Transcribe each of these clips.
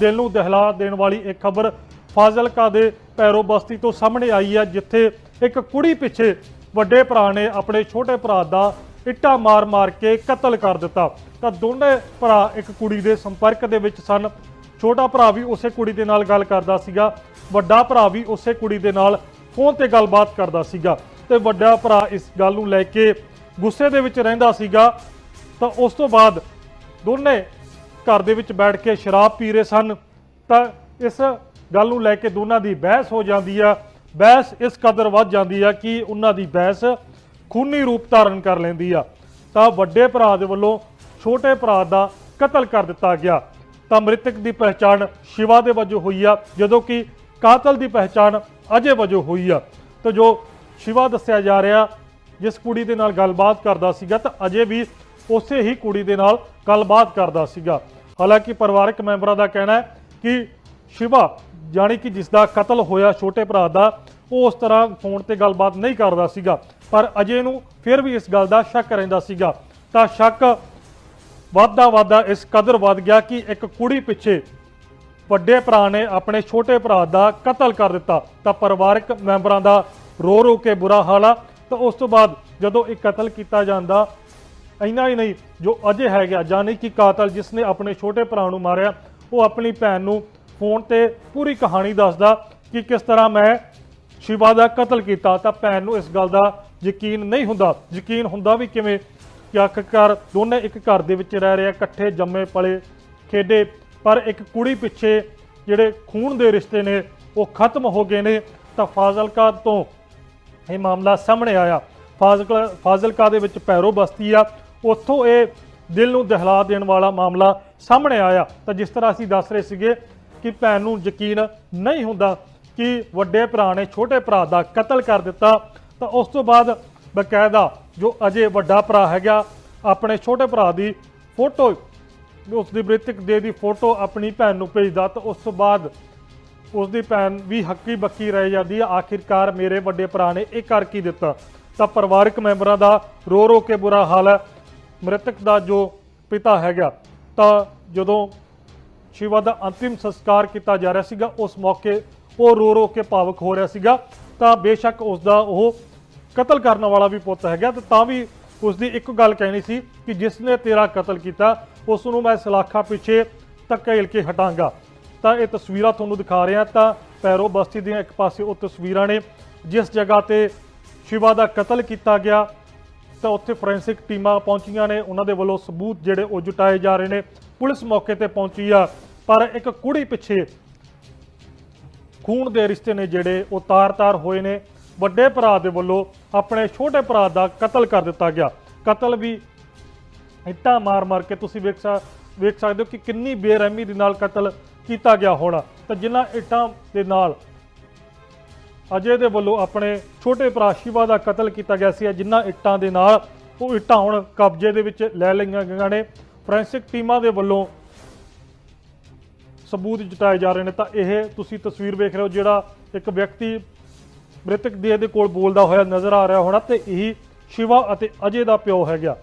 ਦਿਲ ਨੂੰ ਦਹਿਲਾ ਦੇਣ ਵਾਲੀ ਇੱਕ ਖਬਰ ਫਾਜ਼ਿਲਕਾ ਦੇ ਪੈਰੋ ਬਸਤੀ ਤੋਂ ਸਾਹਮਣੇ ਆਈ ਹੈ, ਜਿੱਥੇ ਇੱਕ ਕੁੜੀ ਪਿੱਛੇ ਵੱਡੇ ਭਰਾ ਨੇ ਆਪਣੇ ਛੋਟੇ ਭਰਾ ਦਾ ਇੱਟਾ ਮਾਰ-ਮਾਰ ਕੇ ਕਤਲ ਕਰ ਦਿੱਤਾ। ਤਾਂ ਦੋਨੇ ਭਰਾ ਇੱਕ ਕੁੜੀ ਦੇ ਸੰਪਰਕ ਦੇ ਵਿੱਚ ਸਨ। ਛੋਟਾ ਭਰਾ ਵੀ ਉਸੇ ਕੁੜੀ ਦੇ ਨਾਲ ਗੱਲ ਕਰਦਾ ਸੀਗਾ, ਵੱਡਾ ਭਰਾ ਵੀ ਉਸੇ ਕੁੜੀ ਦੇ ਨਾਲ ਫੋਨ ਤੇ ਗੱਲਬਾਤ ਕਰਦਾ ਸੀਗਾ ਤੇ ਵੱਡਾ ਭਰਾ ਇਸ ਗੱਲ ਨੂੰ ਲੈ ਕੇ ਗੁੱਸੇ ਦੇ ਵਿੱਚ ਰਹਿੰਦਾ ਸੀਗਾ। ਤਾਂ ਉਸ ਤੋਂ ਬਾਅਦ ਦੋਨੇ ਘਰ ਦੇ ਵਿੱਚ ਬੈਠ ਕੇ ਸ਼ਰਾਬ ਪੀ ਰਹੇ ਸਨ, ਤਾਂ ਇਸ ਗੱਲ ਨੂੰ ਲੈ ਕੇ ਦੋਨਾਂ ਦੀ ਬਹਿਸ ਹੋ ਜਾਂਦੀ ਆ। ਬਹਿਸ ਇਸ ਕਦਰ ਵੱਧ ਜਾਂਦੀ ਆ ਕਿ ਉਹਨਾਂ ਦੀ ਬਹਿਸ ਖੂਨੀ ਰੂਪ ਧਾਰਨ ਕਰ ਲੈਂਦੀ ਆ। ਤਾਂ ਵੱਡੇ ਭਰਾ ਦੇ ਵੱਲੋਂ ਛੋਟੇ ਭਰਾ ਦਾ ਕਤਲ ਕਰ ਦਿੱਤਾ ਗਿਆ। ਤਾਂ ਮ੍ਰਿਤਕ ਦੀ ਪਹਿਚਾਣ ਸ਼ਿਵਾ ਦੇ ਵਜੋਂ ਹੋਈ ਆ, ਜਦੋਂ ਕਿ ਕਾਤਲ ਦੀ ਪਹਿਚਾਣ ਅਜੇ ਵਜੋਂ ਹੋਈ ਆ। ਤਾਂ ਜੋ ਸ਼ਿਵਾ ਦੱਸਿਆ ਜਾ ਰਿਹਾ, ਜਿਸ ਕੁੜੀ ਦੇ ਨਾਲ ਗੱਲਬਾਤ ਕਰਦਾ ਸੀਗਾ, ਤਾਂ ਅਜੇ ਵੀ ਉਸੇ ਹੀ ਕੁੜੀ ਦੇ ਨਾਲ ਗੱਲਬਾਤ ਕਰਦਾ ਸੀਗਾ। ਹਾਲਾਂਕਿ ਪਰਿਵਾਰਕ ਮੈਂਬਰਾਂ ਦਾ ਕਹਿਣਾ ਹੈ ਕਿ ਸ਼ਿਵਾ ਜਾਣੀ ਕਿ ਜਿਸ ਦਾ ਕਤਲ ਹੋਇਆ ਛੋਟੇ ਭਰਾ ਦਾ, ਉਹ ਉਸ ਤਰ੍ਹਾਂ ਫੋਨ ਤੇ ਗੱਲਬਾਤ ਨਹੀਂ ਕਰਦਾ ਸੀਗਾ, ਪਰ ਅਜੇ ਨੂੰ ਫਿਰ ਵੀ ਇਸ ਗੱਲ ਦਾ ਸ਼ੱਕ ਰਹਿੰਦਾ ਸੀਗਾ। ਤਾਂ ਸ਼ੱਕ ਵੱਧਦਾ ਵੱਧਦਾ ਇਸ ਕਦਰ ਵੱਧ ਗਿਆ ਕਿ ਇੱਕ ਕੁੜੀ ਪਿੱਛੇ ਵੱਡੇ ਭਰਾ ਨੇ ਆਪਣੇ ਛੋਟੇ ਭਰਾ ਦਾ ਕਤਲ ਕਰ ਦਿੱਤਾ। ਤਾਂ ਪਰਿਵਾਰਕ ਮੈਂਬਰਾਂ ਦਾ ਰੋ ਰੋ ਕੇ ਬੁਰਾ ਹਾਲ ਆ। ਤਾਂ ਉਸ ਤੋਂ ਬਾਅਦ ਜਦੋਂ ਇਹ ਕਤਲ ਕੀਤਾ ਜਾਂਦਾ ਇੰਨਾ ਹੀ ਨਹੀਂ, ਜੋ ਅਜੇ ਹੈਗਾ ਜਾਨੀ ਕਿ ਕਾਤਲ ਜਿਸ ਨੇ ਆਪਣੇ ਛੋਟੇ ਭਰਾ ਨੂੰ ਮਾਰਿਆ, ਉਹ ਆਪਣੀ ਭੈਣ ਨੂੰ ਫੋਨ ਤੇ ਪੂਰੀ ਕਹਾਣੀ ਦੱਸਦਾ ਕਿ ਕਿਸ ਤਰ੍ਹਾਂ ਮੈਂ ਸ਼ਿਵਾ ਦਾ ਕਤਲ ਕੀਤਾ, ਤਾਂ ਭੈਣ ਨੂੰ ਇਸ ਗੱਲ ਦਾ ਯਕੀਨ ਨਹੀਂ ਹੁੰਦਾ। ਯਕੀਨ ਹੁੰਦਾ ਵੀ ਕਿਵੇਂ ਕਿ ਆਖਿਰਕਾਰ ਦੋਨੇ ਇੱਕ ਘਰ ਦੇ ਵਿੱਚ ਰਹਿ ਰਹੇ ਇਕੱਠੇ ਜੰਮੇ ਪਲੇ ਖੇਡੇ, ਪਰ ਇੱਕ ਕੁੜੀ ਪਿੱਛੇ ਜਿਹੜੇ ਖੂਨ ਦੇ ਰਿਸ਼ਤੇ ਨੇ, ਉਹ ਖਤਮ ਹੋ ਗਏ ਨੇ। ਤਾਂ ਫਾਜ਼ਿਲਕਾ ਤੋਂ ਇਹ ਮਾਮਲਾ ਸਾਹਮਣੇ ਆਇਆ। ਫਾਜ਼ਿਲਕਾ ਫਾਜ਼ਿਲਕਾ ਦੇ ਵਿੱਚ ਪੈਰੋ ਬਸਤੀ ਆ ਉੱਥੋਂ ਇਹ ਦਿਲ ਨੂੰ ਦਹਿਲਾ ਦੇਣ ਵਾਲਾ ਮਾਮਲਾ ਸਾਹਮਣੇ ਆਇਆ। ਤਾਂ ਜਿਸ ਤਰ੍ਹਾਂ ਅਸੀਂ ਦੱਸ ਰਹੇ ਸੀਗੇ ਕਿ ਭੈਣ ਨੂੰ ਯਕੀਨ ਨਹੀਂ ਹੁੰਦਾ ਕਿ ਵੱਡੇ ਭਰਾ ਨੇ ਛੋਟੇ ਭਰਾ ਦਾ ਕਤਲ ਕਰ ਦਿੱਤਾ, ਤਾਂ ਉਸ ਤੋਂ ਬਾਅਦ ਬਕਾਇਦਾ ਜੋ ਅਜੇ ਵੱਡਾ ਭਰਾ ਹੈਗਾ, ਆਪਣੇ ਛੋਟੇ ਭਰਾ ਦੀ ਫੋਟੋ, ਉਸ ਦੀ ਮ੍ਰਿਤਕ ਦੇ ਦੀ ਫੋਟੋ ਆਪਣੀ ਭੈਣ ਨੂੰ ਭੇਜਦਾ, ਤਾਂ ਉਸ ਤੋਂ ਬਾਅਦ ਉਸ ਦੀ ਭੈਣ ਵੀ ਹੱਕੀ ਬੱਕੀ ਰਹਿ ਜਾਂਦੀ ਹੈ ਆਖਿਰਕਾਰ ਮੇਰੇ ਵੱਡੇ ਭਰਾ ਨੇ ਇਹ ਕਰ ਕੀ ਦਿੱਤਾ? ਤਾਂ ਪਰਿਵਾਰਕ ਮੈਂਬਰਾਂ ਦਾ ਰੋ ਰੋ ਕੇ ਬੁਰਾ ਹਾਲ ਹੈ। ਮ੍ਰਿਤਕ ਦਾ ਜੋ ਪਿਤਾ ਹੈਗਾ, ਤਾਂ ਜਦੋਂ ਸ਼ਿਵਾ ਦਾ ਅੰਤਿਮ ਸੰਸਕਾਰ ਕੀਤਾ ਜਾ ਰਿਹਾ ਸੀਗਾ, ਉਸ ਮੌਕੇ ਉਹ ਰੋ ਰੋ ਕੇ ਭਾਵਕ ਹੋ ਰਿਹਾ ਸੀਗਾ, ਤਾਂ ਬੇਸ਼ੱਕ ਉਸ ਦਾ ਉਹ ਕਤਲ ਕਰਨ ਵਾਲਾ ਵੀ ਪੁੱਤ ਹੈਗਾ, ਤੇ ਤਾਂ ਵੀ ਉਸ ਦੀ ਇੱਕ ਗੱਲ ਕਹਿਣੀ ਸੀ ਕਿ ਜਿਸ ਨੇ ਤੇਰਾ ਕਤਲ ਕੀਤਾ, ਉਸ ਨੂੰ ਮੈਂ ਸਲਾਖਾਂ ਪਿੱਛੇ ਧੱਕੇਲ ਕੇ ਹਟਾਂਗਾ। ਤਾਂ ਇਹ ਤਸਵੀਰਾਂ ਤੁਹਾਨੂੰ ਦਿਖਾ ਰਿਹਾ, ਤਾਂ ਪੈਰੋ ਬਸਤੀ ਦੀਆਂ ਇੱਕ ਪਾਸੇ ਉਹ ਤਸਵੀਰਾਂ ਨੇ, ਜਿਸ ਜਗ੍ਹਾ ਤੇ ਸ਼ਿਵਾ ਦਾ ਕਤਲ ਕੀਤਾ ਗਿਆ ਤਾਂ ਉੱਥੇ ਫੋਰੈਂਸਿਕ ਟੀਮਾਂ ਪਹੁੰਚੀਆਂ ਨੇ। ਉਹਨਾਂ ਦੇ ਵੱਲੋਂ ਸਬੂਤ ਜਿਹੜੇ ਉਹ ਜੁਟਾਏ ਜਾ ਰਹੇ ਨੇ। ਪੁਲਿਸ ਮੌਕੇ ਤੇ ਪਹੁੰਚੀ ਆ। ਪਰ ਇੱਕ ਕੁੜੀ ਪਿੱਛੇ ਖੂਨ ਦੇ ਰਿਸ਼ਤੇ ਨੇ ਜਿਹੜੇ ਉਹ ਤਾਰ-ਤਾਰ ਹੋਏ ਨੇ। ਵੱਡੇ ਭਰਾ ਦੇ ਵੱਲੋਂ ਆਪਣੇ ਛੋਟੇ ਭਰਾ ਦਾ ਕਤਲ ਕਰ ਦਿੱਤਾ ਗਿਆ। ਕਤਲ ਵੀ ਇੱਟਾਂ ਮਾਰ-ਮਾਰ ਕੇ ਤੁਸੀਂ ਵੇਖ ਸਕ, ਵੇਖ ਸਕਦੇ ਹੋ ਕਿ ਕਿੰਨੀ ਬੇਰਹਿਮੀ ਦੇ ਨਾਲ ਕਤਲ ਕੀਤਾ ਗਿਆ ਹੋਣਾ। ਤਾਂ ਜਿਨ੍ਹਾਂ ਇੱਟਾਂ ਦੇ ਨਾਲ ਅਜੇ ਦੇ ਵੱਲੋਂ ਆਪਣੇ ਛੋਟੇ ਭਰਾ ਸ਼ਿਵਾ ਦਾ ਕਤਲ ਕੀਤਾ ਗਿਆ ਸੀ। ਜਿਨ੍ਹਾਂ ਇੱਟਾਂ ਦੇ ਨਾਲ ਉਹ ਇੱਟਾਂ ਹੁਣ ਕਬਜ਼ੇ ਦੇ ਵਿੱਚ ਲੈ ਲਈਆਂ ਗਈਆਂ ਨੇ। ਫੋਰੈਂਸਿਕ ਟੀਮਾਂ ਦੇ ਵੱਲੋਂ ਸਬੂਤ ਜੁਟਾਏ ਜਾ ਰਹੇ ਨੇ। ਤਾਂ ਇਹ ਤੁਸੀਂ ਤਸਵੀਰ ਵੇਖ ਰਹੇ ਹੋ ਜਿਹੜਾ ਇੱਕ ਵਿਅਕਤੀ ਮ੍ਰਿਤਕ ਦੇਹ ਦੇ ਕੋਲ ਬੋਲਦਾ ਹੋਇਆ ਨਜ਼ਰ ਆ ਰਿਹਾ ਹੋਣਾ ਤੇ ਇਹੀ ਸ਼ਿਵਾ ਅਤੇ ਅਜੇ ਦਾ ਪਿਓ ਹੈਗਾ।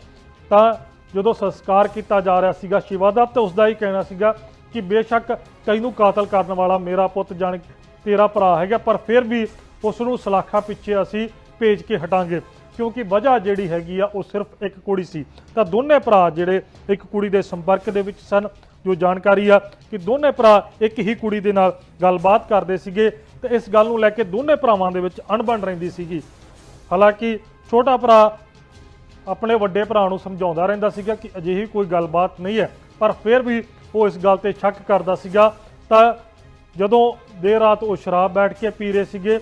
ਤਾਂ ਜਦੋਂ ਸੰਸਕਾਰ ਕੀਤਾ ਜਾ ਰਿਹਾ ਸੀਗਾ ਸ਼ਿਵਾ ਦਾ, ਤੇ ਉਸ ਦਾ ਹੀ ਕਹਿਣਾ ਸੀਗਾ ਕਿ ਬੇਸ਼ੱਕ ਤੈਨੂੰ ਕਾਤਲ ਕਰਨ ਵਾਲਾ ਮੇਰਾ ਪੁੱਤ ਜਾਣ ਤੇਰਾ ਭਰਾ ਹੈਗਾ, ਪਰ ਫਿਰ ਵੀ ਉਸ ਨੂੰ ਸਲਾਖਾ ਪਿੱਛੇ ਅਸੀਂ ਭੇਜ ਕੇ ਹਟਾਂਗੇ। ਕਿਉਂਕਿ ਵਜ੍ਹਾ ਜਿਹੜੀ ਹੈਗੀ ਆ, ਉਹ ਸਿਰਫ ਇੱਕ ਕੁੜੀ ਸੀ। ਤਾਂ ਦੋਨੇ ਭਰਾ ਜਿਹੜੇ ਇੱਕ ਕੁੜੀ ਦੇ ਸੰਪਰਕ ਦੇ ਵਿੱਚ ਸਨ, ਜੋ ਜਾਣਕਾਰੀ ਆ ਕਿ ਦੋਨੇ ਭਰਾ ਇੱਕ ਹੀ ਕੁੜੀ ਦੇ ਨਾਲ ਗੱਲਬਾਤ ਕਰਦੇ ਸੀਗੇ, ਤੇ ਇਸ ਗੱਲ ਨੂੰ ਲੈ ਕੇ ਦੋਨੇ ਭਰਾਵਾਂ ਦੇ ਵਿੱਚ ਅਣਬਣ ਰਹਿੰਦੀ ਸੀਗੀ। ਹਾਲਾਂਕਿ ਛੋਟਾ ਭਰਾ ਆਪਣੇ ਵੱਡੇ ਭਰਾ ਨੂੰ ਸਮਝਾਉਂਦਾ ਰਹਿੰਦਾ ਸੀਗਾ ਕਿ ਅਜਿਹੀ ਕੋਈ ਗੱਲਬਾਤ ਨਹੀਂ ਹੈ, ਪਰ ਫਿਰ ਵੀ ਉਹ ਇਸ ਗੱਲ ਤੇ ਸ਼ੱਕ ਕਰਦਾ ਸੀਗਾ। ਤਾਂ ਜਦੋਂ ਦੇਰ ਰਾਤ ਉਹ ਸ਼ਰਾਬ ਬੈਠ ਕੇ ਪੀ ਰਹੇ ਸੀਗੇ,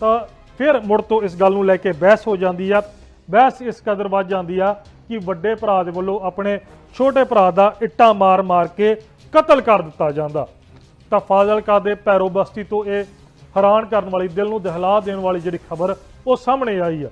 ਤਾਂ ਫਿਰ ਮੁੜ ਤੋਂ ਇਸ ਗੱਲ ਨੂੰ ਲੈ ਕੇ ਬਹਿਸ ਹੋ ਜਾਂਦੀ ਆ। ਬਹਿਸ ਇਸ ਕਦਰ ਵੱਧ ਜਾਂਦੀ ਆ ਕਿ ਵੱਡੇ ਭਰਾ ਦੇ ਵੱਲੋਂ ਆਪਣੇ ਛੋਟੇ ਭਰਾ ਦਾ ਇੱਟਾਂ ਮਾਰ-ਮਾਰ ਕੇ ਕਤਲ ਕਰ ਦਿੱਤਾ ਜਾਂਦਾ। ਤਾਂ ਫਾਜ਼ਿਲਕਾ ਦੇ ਪੈਰੋਬਸਤੀ ਤੋਂ ਇਹ ਹੈਰਾਨ ਕਰਨ ਵਾਲੀ, ਦਿਲ ਨੂੰ ਦਹਿਲਾ ਦੇਣ ਵਾਲੀ ਜਿਹੜੀ ਖਬਰ ਉਹ ਸਾਹਮਣੇ ਆਈ ਆ।